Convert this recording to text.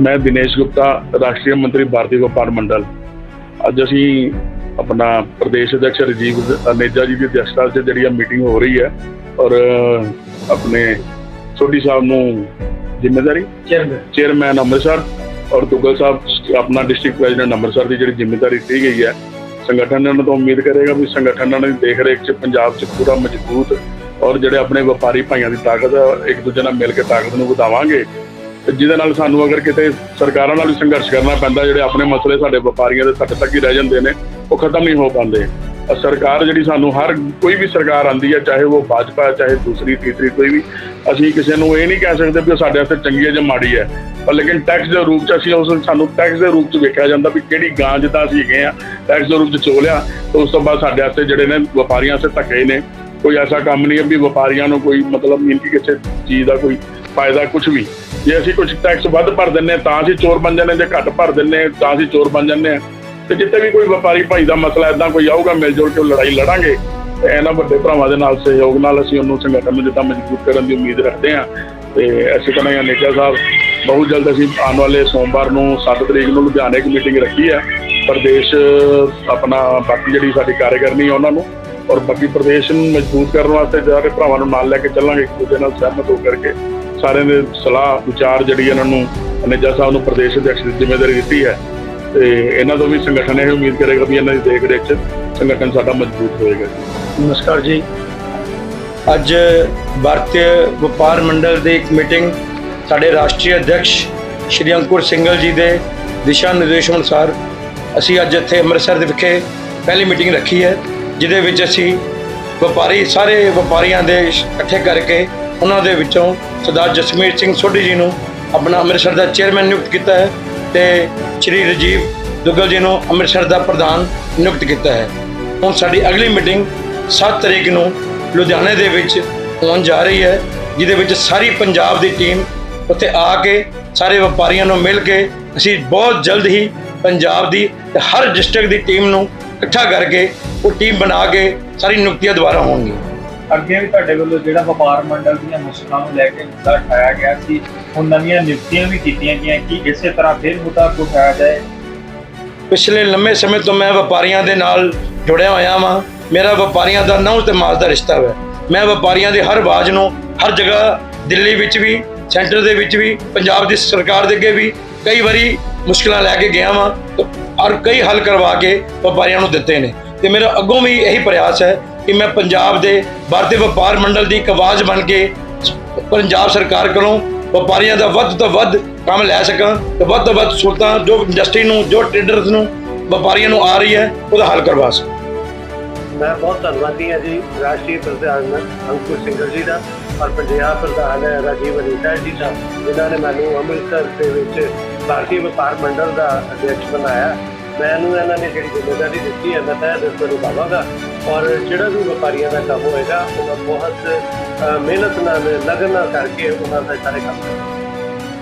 ਮੈਂ ਦਿਨੇਸ਼ ਗੁਪਤਾ ਰਾਸ਼ਟਰੀ ਮੰਤਰੀ ਭਾਰਤੀ ਵਪਾਰ ਮੰਡਲ। ਅੱਜ ਅਸੀਂ ਆਪਣਾ ਪ੍ਰਦੇਸ਼ ਅਧਿਕਸ਼ ਰਜੀਵ ਅਨੇਜਾ ਜੀ ਦੀ ਅਧਿਕਸ਼ਤਾ 'ਚ ਜਿਹੜੀ ਆ ਮੀਟਿੰਗ ਹੋ ਰਹੀ ਹੈ ਔਰ ਆਪਣੇ ਸੋਢੀ ਸਾਹਿਬ ਨੂੰ ਜ਼ਿੰਮੇਵਾਰੀ? ਚੇਅਰਮੈਨ ਅੰਮ੍ਰਿਤਸਰ ਔਰ ਦੁੱਗਲ ਸਾਹਿਬ ਆਪਣਾ ਡਿਸਟ੍ਰਿਕਟ ਪ੍ਰੈਜ਼ੀਡੈਂਟ ਅੰਮ੍ਰਿਤਸਰ ਦੀ ਜਿਹੜੀ ਜ਼ਿੰਮੇਵਾਰੀ ਦਿੱਤੀ ਗਈ ਹੈ। ਸੰਗਠਨ ਇਹਨਾਂ ਤੋਂ ਉਮੀਦ ਕਰੇਗਾ ਵੀ ਸੰਗਠਨ ਦੀ ਦੇਖ ਰੇਖ 'ਚ ਪੰਜਾਬ 'ਚ ਪੂਰਾ ਮਜ਼ਬੂਤ ਔਰ ਜਿਹੜੇ ਆਪਣੇ ਵਪਾਰੀ ਭਾਈਆਂ ਦੀ ਤਾਕਤ ਇੱਕ ਦੂਜੇ ਨਾਲ ਮਿਲ ਕੇ ਤਾਕਤ ਨੂੰ ਵਧਾਵਾਂਗੇ। ਤੇ ਜਿਹਦੇ ਨਾਲ ਸਾਨੂੰ ਅਗਰ ਕਿਤੇ ਸਰਕਾਰਾਂ ਨਾਲ ਵੀ ਸੰਘਰਸ਼ ਕਰਨਾ ਪੈਂਦਾ, ਜਿਹੜੇ ਆਪਣੇ ਮਸਲੇ ਸਾਡੇ ਵਪਾਰੀਆਂ ਦੇ ਤੱਕ ਤੱਕ ਹੀ ਰਹਿ ਜਾਂਦੇ ਨੇ, ਉਹ ਖਤਮ ਨਹੀਂ ਹੋ ਪਾਉਂਦੇ। ਸਰਕਾਰ ਜਿਹੜੀ ਸਾਨੂੰ ਹਰ ਕੋਈ ਵੀ ਸਰਕਾਰ ਆਂਦੀ ਹੈ ਚਾਹੇ ਉਹ ਭਾਜਪਾ, ਚਾਹੇ ਦੂਸਰੀ, ਤੀਸਰੀ ਕੋਈ ਵੀ, ਅਸੀਂ ਕਿਸੇ ਨੂੰ ਇਹ ਨਹੀਂ ਕਹਿ ਸਕਦੇ ਵੀ ਉਹ ਸਾਡੇ ਵਾਸਤੇ ਚੰਗੀ ਹੈ ਜਾਂ ਮਾੜੀ ਹੈ ਪਰ ਲੇਕਿਨ ਟੈਕਸ ਦੇ ਰੂਪ ਚ ਅਸੀਂ ਉਸ, ਸਾਨੂੰ ਟੈਕਸ ਦੇ ਰੂਪ ਚ ਵੇਖਿਆ ਜਾਂਦਾ ਵੀ ਕਿਹੜੀ ਗਾਂ ਜਿੱਦਾਂ ਅਸੀਂ ਗਏ ਆ ਟੈਕਸ ਦੇ ਰੂਪ ਚ ਚੋਲਿਆ, ਤੇ ਉਸ ਤੋਂ ਬਾਅਦ ਸਾਡੇ ਵਾਸਤੇ ਜਿਹੜੇ ਨੇ ਵਪਾਰੀਆਂ ਵਾਸਤੇ ਧੱਕੇ ਨੇ ਕੋਈ ਐਸਾ ਕੰਮ ਨਹੀਂ ਹੈ ਵੀ ਵਪਾਰੀਆਂ ਨੂੰ ਕੋਈ ਮਤਲਬ ਨਹੀਂ ਕਿ ਕਿਸੇ ਚੀਜ਼ ਦਾ ਕੋਈ ਫਾਇਦਾ ਕੁਝ ਵੀ। ਜੇ ਅਸੀਂ ਕੁਝ ਟੈਕਸ ਵੱਧ ਭਰ ਦਿੰਨੇ ਹਾਂ, ਤਾਂ ਅਸੀਂ ਚੋਰ ਬਣ ਜਾਂਦੇ ਹਾਂ, ਜੇ ਘੱਟ ਭਰ ਦਿੰਨੇ ਹਾਂ, ਤਾਂ ਅਸੀਂ ਚੋਰ ਬਣ ਜਾਂਦੇ ਹਾਂ। ਤੇ ਜਿੱਥੇ ਵੀ ਕੋਈ ਵਪਾਰੀ ਭਾਈ ਦਾ ਮਸਲਾ ਇਦਾਂ ਕੋਈ ਆਊਗਾ ਮਿਲ ਜੁਲ ਕੇ ਉਹ ਲੜਾਈ ਲੜਾਂਗੇ। ਤੇ ਇਹਨਾਂ ਵੱਡੇ ਭਰਾਵਾਂ ਦੇ ਨਾਲ ਸਹਿਯੋਗ ਨਾਲ ਅਸੀਂ ਉਹਨੂੰ ਸੰਗਠਨ ਨੂੰ ਜਿੱਦਾਂ ਮਜ਼ਬੂਤ ਕਰਨ ਦੀ ਉਮੀਦ ਰੱਖਦੇ ਹਾਂ। ਤੇ ਇਸੇ ਤਰ੍ਹਾਂ ਹੀ ਅਨੇਜਾ ਸਾਹਿਬ ਬਹੁਤ ਜਲਦ ਅਸੀਂ ਆਉਣ ਵਾਲੇ ਸੋਮਵਾਰ ਨੂੰ 7 ਤਰੀਕ ਨੂੰ ਲੁਧਿਆਣੇ ਇੱਕ ਮੀਟਿੰਗ ਰੱਖੀ ਹੈ। ਪ੍ਰਦੇਸ਼ ਆਪਣਾ ਬਾਕੀ ਜਿਹੜੀ ਸਾਡੀ ਕਾਰਜਕਰਨੀ ਹੈ ਉਹਨਾਂ ਨੂੰ। ਔਰ ਬਾਕੀ ਪ੍ਰਦੇਸ਼ ਨੂੰ ਮਜ਼ਬੂਤ ਕਰਨ ਵਾਸਤੇ ਸਾਰੇ ਭਰਾਵਾਂ ਨੂੰ ਨਾਲ ਲੈ ਕੇ ਚੱਲਾਂਗੇ, ਇੱਕ ਦੂਜੇ ਨਾਲ ਸਹਿਮਤ ਹੋ ਕਰਕੇ ਸਾਰਿਆਂ ਦੇ ਸਲਾਹ, ਵਿਚਾਰ ਜਿਹੜੀ ਇਹਨਾਂ ਨੂੰ ਅਨੇਜਾ ਸਾਹਿਬ ਨੂੰ ਪ੍ਰਦੇਸ਼ ਅਧਿਕਸ਼ ਦੀ ਜ਼ਿੰਮੇਵਾਰੀ ਦਿੱਤੀ ਹੈ। ਤੇ ਇਹਨਾਂ ਤੋਂ ਵੀ ਸੰਗਠਨ ਇਹ ਉਮੀਦ ਕਰੇਗਾ ਵੀ ਇਹਨਾਂ ਦੀ ਦੇਖ ਰੇਖ 'ਚ ਸੰਗਠਨ ਸਾਡਾ ਮਜ਼ਬੂਤ ਹੋਏਗਾ। ਨਮਸਕਾਰ ਜੀ। ਅੱਜ ਭਾਰਤੀ ਵਪਾਰ ਮੰਡਲ ਦੀ ਇੱਕ ਮੀਟਿੰਗ ਸਾਡੇ ਰਾਸ਼ਟਰੀ ਅਧਿਕਸ਼ ਸ਼੍ਰੀ ਅੰਕੁਰ ਸਿੰਘਲ ਜੀ ਦੇ ਦਿਸ਼ਾ ਨਿਰਦੇਸ਼ ਅਨੁਸਾਰ ਅਸੀਂ ਅੱਜ ਇੱਥੇ ਅੰਮ੍ਰਿਤਸਰ ਦੇ ਵਿਖੇ ਪਹਿਲੀ ਮੀਟਿੰਗ ਰੱਖੀ ਹੈ। ਜਿਹਦੇ ਵਿੱਚ ਅਸੀਂ ਵਪਾਰੀ, ਸਾਰੇ ਵਪਾਰੀਆਂ ਦੇ ਇਕੱਠੇ ਕਰਕੇ ਉਹਨਾਂ ਦੇ ਵਿੱਚੋਂ ਸਰਦਾਰ ਜਸਮੀਰ ਸਿੰਘ ਸੋਢੀ ਜੀ ਨੂੰ ਆਪਣਾ ਅੰਮ੍ਰਿਤਸਰ ਦਾ ਚੇਅਰਮੈਨ ਨਿਯੁਕਤ ਕੀਤਾ ਹੈ ਤੇ ਸ਼੍ਰੀ ਰਜੀਵ ਦੁੱਗਲ ਜੀ ਨੂੰ ਅੰਮ੍ਰਿਤਸਰ ਦਾ ਪ੍ਰਧਾਨ ਨਿਯੁਕਤ ਕੀਤਾ ਹੈ। ਹੁਣ ਸਾਡੀ ਅਗਲੀ ਮੀਟਿੰਗ 7 ਤਰੀਕ ਨੂੰ ਲੁਧਿਆਣੇ ਦੇ ਵਿੱਚ ਹੋਣ ਜਾ ਰਹੀ ਹੈ, ਜਿਹਦੇ ਵਿੱਚ ਸਾਰੀ ਪੰਜਾਬ ਦੀ ਟੀਮ ਉੱਥੇ ਆ ਕੇ ਸਾਰੇ ਵਪਾਰੀਆਂ ਨੂੰ ਮਿਲ ਕੇ ਅਸੀਂ ਬਹੁਤ ਜਲਦ ਹੀ ਪੰਜਾਬ ਦੀ ਤੇ ਹਰ ਡਿਸਟ੍ਰਿਕਟ ਦੀ ਟੀਮ ਨੂੰ ਇਕੱਠਾ ਕਰਕੇ ਉਹ ਟੀਮ ਬਣਾ ਕੇ ਸਾਰੀ ਨਿਯੁਕਤੀਆਂ ਦੁਬਾਰਾ ਹੋਣਗੀਆਂ। ਅੱਗੇ ਵੀ ਤੁਹਾਡੇ ਵੱਲੋਂ ਜਿਹੜਾ ਵਪਾਰ ਮੰਡਲ ਦੀਆਂ ਮੁਸ਼ਕਲਾਂ ਨੂੰ ਲੈ ਕੇ ਮੁੱਦਾ ਉਠਾਇਆ ਗਿਆ ਸੀ ਹੁਣ ਨਵੀਆਂ ਨਿਯੁਕਤੀਆਂ ਵੀ ਕੀਤੀਆਂ ਗਈਆਂ ਕਿ ਇਸੇ ਤਰ੍ਹਾਂ ਫਿਰ ਮੁੱਦਾ ਉਠਾਇਆ ਜਾਏ। ਪਿਛਲੇ ਲੰਮੇ ਸਮੇਂ ਤੋਂ ਮੈਂ ਵਪਾਰੀਆਂ ਦੇ ਨਾਲ ਜੁੜਿਆ ਹੋਇਆ ਵਾਂ। ਮੇਰਾ ਵਪਾਰੀਆਂ ਦਾ ਨਹੁੰ ਤੇ ਮਾਸ ਦਾ ਰਿਸ਼ਤਾ ਹੈ ਮੈਂ ਵਪਾਰੀਆਂ ਦੀ ਹਰ ਆਵਾਜ਼ ਨੂੰ ਹਰ ਜਗ੍ਹਾ ਦਿੱਲੀ ਵਿੱਚ ਵੀ ਸੈਂਟਰ ਦੇ ਵਿੱਚ ਵੀ ਪੰਜਾਬ ਦੀ ਸਰਕਾਰ ਦੇ ਅੱਗੇ ਵੀ ਕਈ ਵਾਰੀ ਮੁਸ਼ਕਲਾਂ ਲੈ ਕੇ ਗਿਆ ਤੇ ਔਰ ਕਈ ਹੱਲ ਕਰਵਾ ਕੇ ਵਪਾਰੀਆਂ ਨੂੰ ਦਿੱਤੇ ਨੇ। ਤੇ ਮੇਰਾ ਅੱਗੋਂ ਵੀ ਇਹੀ ਪ੍ਰਯਾਸ ਹੈ ਕਿ ਮੈਂ ਪੰਜਾਬ ਦੇ ਭਾਰਤੀ ਵਪਾਰ ਮੰਡਲ ਦੀ ਇੱਕ ਆਵਾਜ਼ ਬਣ ਕੇ ਪੰਜਾਬ ਸਰਕਾਰ ਕੋਲੋਂ ਵਪਾਰੀਆਂ ਦਾ ਵੱਧ ਤੋਂ ਵੱਧ ਕੰਮ ਲੈ ਸਕਾਂ ਤੇ ਵੱਧ ਤੋਂ ਵੱਧ ਸਹੂਲਤਾਂ ਜੋ ਇੰਡਸਟਰੀ ਨੂੰ, ਜੋ ਟ੍ਰੇਡਰਸ ਨੂੰ, ਵਪਾਰੀਆਂ ਨੂੰ ਆ ਰਹੀ ਹੈ, ਉਹਦਾ ਹੱਲ ਕਰਵਾ ਸਕਾਂ। ਮੈਂ ਬਹੁਤ ਧੰਨਵਾਦੀ ਹਾਂ ਜੀ ਰਾਸ਼ਟਰੀ ਪ੍ਰਧਾਨ ਅੰਕੁਰ ਸਿੰਘਲ ਜੀ ਦਾ ਔਰ ਪੰਜਾਬ ਪ੍ਰਧਾਨ ਰਾਜੀਵ ਅਨੀਤਾ ਜੀ ਦਾ, ਜਿਨ੍ਹਾਂ ਨੇ ਮੈਨੂੰ ਅੰਮ੍ਰਿਤਸਰ ਦੇ ਵਿੱਚ ਭਾਰਤੀ ਵਪਾਰ ਮੰਡਲ ਦਾ ਅਧਿਕਸ਼ ਬਣਾਇਆ। ਮੈਨੂੰ ਇਹਨਾਂ ਨੇ ਜਿਹੜੀ ਜ਼ਿੰਮੇਵਾਰੀ ਦਿੱਤੀ ਹੈ, ਮੈਂ ਤਹਿ ਦਿਲ ਤੋਂ ਨਿਭਾਵਾਂਗਾ ਔਰ ਜਿਹੜਾ ਵੀ ਵਪਾਰੀਆਂ ਦਾ ਕੰਮ ਹੋਏਗਾ ਉਹ ਬਹੁਤ ਮਿਹਨਤ ਨਾਲ, ਲਗਨ ਨਾਲ ਕਰਕੇ ਉਹਨਾਂ ਦਾ ਸਾਰੇ ਕੰਮ